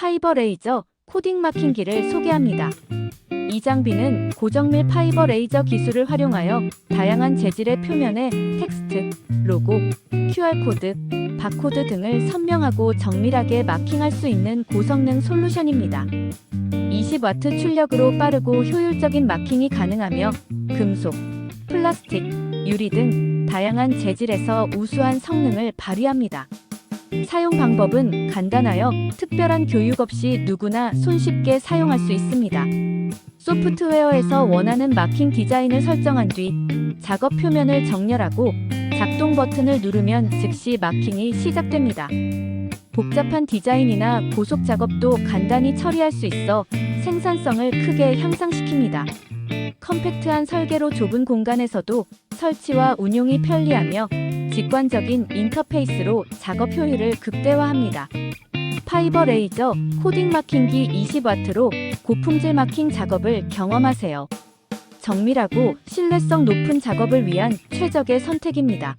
파이버 레이저 코딩 마킹기를 소개합니다. 이 장비는 고정밀 파이버 레이저 기술을 활용하여 다양한 재질의 표면에 텍스트, 로고, QR코드, 바코드 등을 선명하고 정밀하게 마킹할 수 있는 고성능 솔루션입니다. 20와트 출력으로 빠르고 효율적인 마킹이 가능하며 금속, 플라스틱, 유리 등 다양한 재질에서 우수한 성능을 발휘합니다. 사용 방법은 간단하여 특별한 교육 없이 누구나 손쉽게 사용할 수 있습니다. 소프트웨어에서 원하는 마킹 디자인을 설정한 뒤 작업 표면을 정렬하고 작동 버튼을 누르면 즉시 마킹이 시작됩니다. 복잡한 디자인이나 고속 작업도 간단히 처리할 수 있어 생산성을 크게 향상시킵니다. 컴팩트한 설계로 좁은 공간에서도 설치와 운용이 편리하며 직관적인 인터페이스로 작업 효율을 극대화합니다. 파이버 레이저 코딩 마킹기 20와트로 고품질 마킹 작업을 경험하세요. 정밀하고 신뢰성 높은 작업을 위한 최적의 선택입니다.